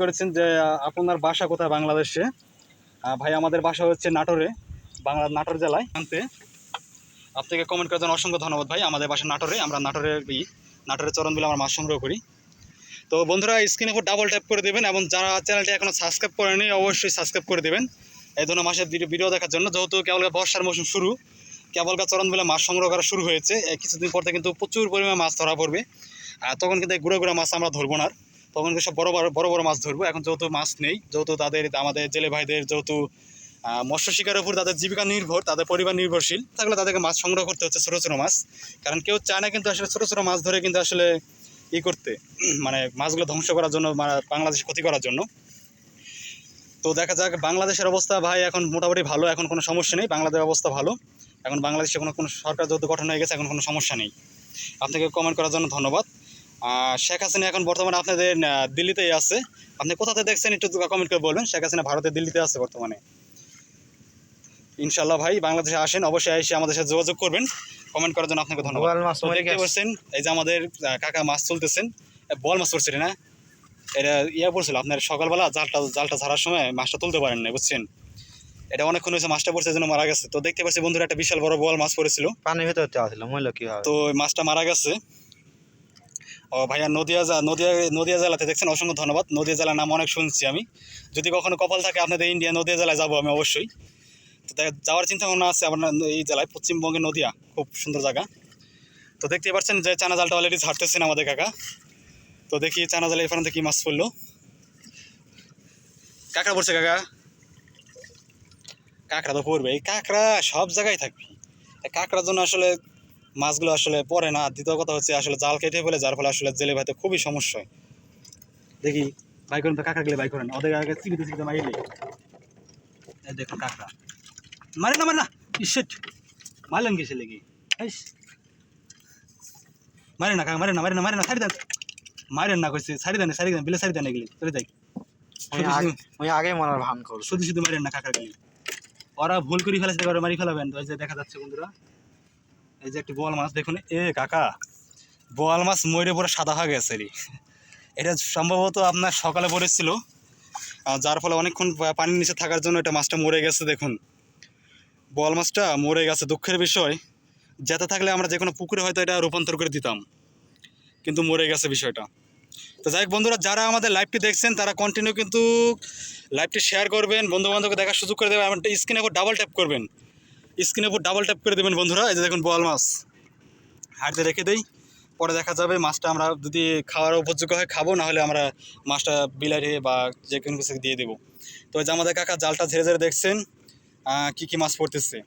করেছেন যে আপনার বাসা কোথায় বাংলাদেশে? ভাই, আমাদের বাসা হচ্ছে নাটোরে, বাংলা নাটোর জেলায়। আনতে আপনাকে কমেন্ট করার জন্য অসংখ্য ধন্যবাদ ভাই। আমাদের বাসা নাটোরে, আমরা নাটোরের ই নাটোরের চরণ বিলে আমরা মাছ সংগ্রহ করি। তো বন্ধুরা স্ক্রিনের উপর ডাবল ট্যাপ করে দেবেন এবং যারা চ্যানেলটি এখনও সাবস্ক্রাইব করেনি অবশ্যই সাবস্ক্রাইব করে দেবেন। এই ধরনের মাসের ভিডিও দেখার জন্য, যেহেতু কেবল বর্ষার মৌসুম শুরু কেবলকার চরণ বলে মাছ সংগ্রহ করা শুরু হয়েছে। কিছুদিন পর কিন্তু প্রচুর পরিমাণে মাছ ধরা পড়বে। আর তখন কিন্তু গুঁড়ো গুঁড়ো মাছ আমরা ধরবো না। তখন কিন্তু সব বড় বড় বড় মাছ ধরবো। এখন যেহেতু মাছ নেই, যেহেতু তাদের, আমাদের জেলে ভাইদের যেহেতু মৎস্য শিকারের উপর তাদের জীবিকা নির্ভর, তাদের পরিবার নির্ভরশীল, তাহলে তাদেরকে মাছ সংগ্রহ করতে হচ্ছে ছোটো ছোটো মাছ। কারণ কেউ চায় না কিন্তু আসলে ছোটো ছোটো মাছ ধরে কিন্তু আসলে ই করতে মানে মাছগুলো ধ্বংস করার জন্য বাংলাদেশ ক্ষতি করার জন্য। তো দেখা যাক, বাংলাদেশের অবস্থা ভাই এখন মোটামুটি ভালো, এখন কোনো সমস্যা নেই। বাংলাদেশের অবস্থা ভালো। এখন বাংলাদেশে কোনো কোনো সরকার যেহেতু গঠন হয়ে গেছে এখন কোনো সমস্যা নেই। আপনাকে কমেন্ট করার জন্য ধন্যবাদ। শেখ হাসিনা এখন বর্তমানে আপনাদের দিল্লিতেই আছে। আপনি কোথাতে দেখছেন একটু কমেন্ট করে বলবেন। শেখ হাসিনা ভারতে দিল্লিতে আছে বর্তমানে। ইনশাল্লাহ ভাই বাংলাদেশে আসেন অবশ্যই এসে আমাদের সাথে যোগাযোগ করবেন। কমেন্ট করার জন্য আপনাকে ধন্যবাদ। দেখতে পাচ্ছেন এই যে আমাদের কাকা মাছ তুলতেছেন বল মাছ পড়ছিল না? এটা ইয়া পড়ছিল আপনার সকালবেলা জালটা জালটা ছাড়ার সময় মাছটা তুলতে পারেন না বুঝছেন? এটা অনেকক্ষণ হয়েছে মাছটা পড়ছে জন্য মারা গেছে। তো দেখতে পাচ্ছি বন্ধুরা একটা বিশাল বড় বল মাছ পড়েছিল। পানির ভিতর ছিল মূল্য কি তো ওই মাছটা মারা গেছে। ও ভাইয়া নদিয়া জা নদিয়া নদিয়া জেলাতে দেখছেন অসংখ্য ধন্যবাদ। নদিয়া জেলার নাম অনেক শুনছি আমি। যদি কখনো কপাল থাকে আপনাদের ইন্ডিয়া নদিয়া জেলায় যাব আমি অবশ্যই। তো যাওয়ার চিন্তা ভাবনা আছে আপনার এই জেলায় পশ্চিমবঙ্গের নদিয়া খুব সুন্দর জায়গা। তো দেখতে পাচ্ছেন যে চানা জালটা অলরেডি ছাড়তেছেন আমাদের কাকা। তো দেখি চানা জালে এখান থেকে কি মাছ পড়ল। কাকা পড়ছে কাকা? কাঁকড়া তো পড়বে এই কাঁকড়া সব জায়গায় থাকবে। কাঁকড়ার জন্য আসলে মাছগুলো আসলে পরে না। দ্বিতীয় কথা হচ্ছে আসলে জাল কেটে ফেলে যার ফলে আসলে জেলে ভাইতে খুবই সমস্যা হয়। দেখি বাই করেন তো কাঁকড়া গেলে বাই করেন। ওদের আগে চিবিতে চিবিতে মারিলে দেখুন কাঁকড়া। মারে না মারে না। ইসেট মারলেন কিসে লেগে? হাইস। মারে না কাকা মারে না মারে না মারে না সারি দেন। মারেন না কইছে সারি দেন সারি দেন বিলে সারি দেন এগুলি। চলে যাই। ওই আগে মরার ভান করছে। শুধু শুধু মারেন না কাকার গেলে ওরা ভুল করে ফেলেছে ওরা মারি ফেলাবেন। তো এই যে দেখা যাচ্ছে বন্ধুরা, এই যে একটি বোয়াল মাছ, দেখুন, এ কাকা, বোয়াল মাছ মরে পরে সাদা হয়ে গেছে রে। এটা সম্ভবত আপনার সকালে পড়েছিল যার ফলে অনেকক্ষণ পানির নিচে থাকার জন্য এটা মাছটা মরে গেছে, দেখুন। বোয়াল মাছটা মরে গেছে, দুঃখের বিষয়। যেতে থাকলে আমরা যে কোনো পুকুরে হয়তো এটা রূপান্তর করে দিতাম, কিন্তু মরে গেছে বিষয়টা। তো যাই বন্ধুরা, যারা আমাদের লাইভটি দেখছেন, তারা কন্টিনিউ কিন্তু লাইভটি শেয়ার করবেন বন্ধু বান্ধবকে দেখার সুযোগ করে দেবেন আমার স্ক্রিনের উপর ডাবল ট্যাপ করবেন। স্ক্রিনের উপর ডাবল ট্যাপ করে দেবেন বন্ধুরা, এই যে দেখুন বোয়াল মাছ। হাঁটতে রেখে দেই, পরে দেখা যাবে মাছটা আমরা যদি খাওয়ার উপযোগ্য হয় খাব, নাহলে আমরা মাছটা বিলাইয়ে বা যে কোনো কিছু দিয়ে দেবো। তো যে আমাদের কাকা জালটা ঝেড়ে ঝেড়ে দেখছেন কি কি মাছ পড়তেছে।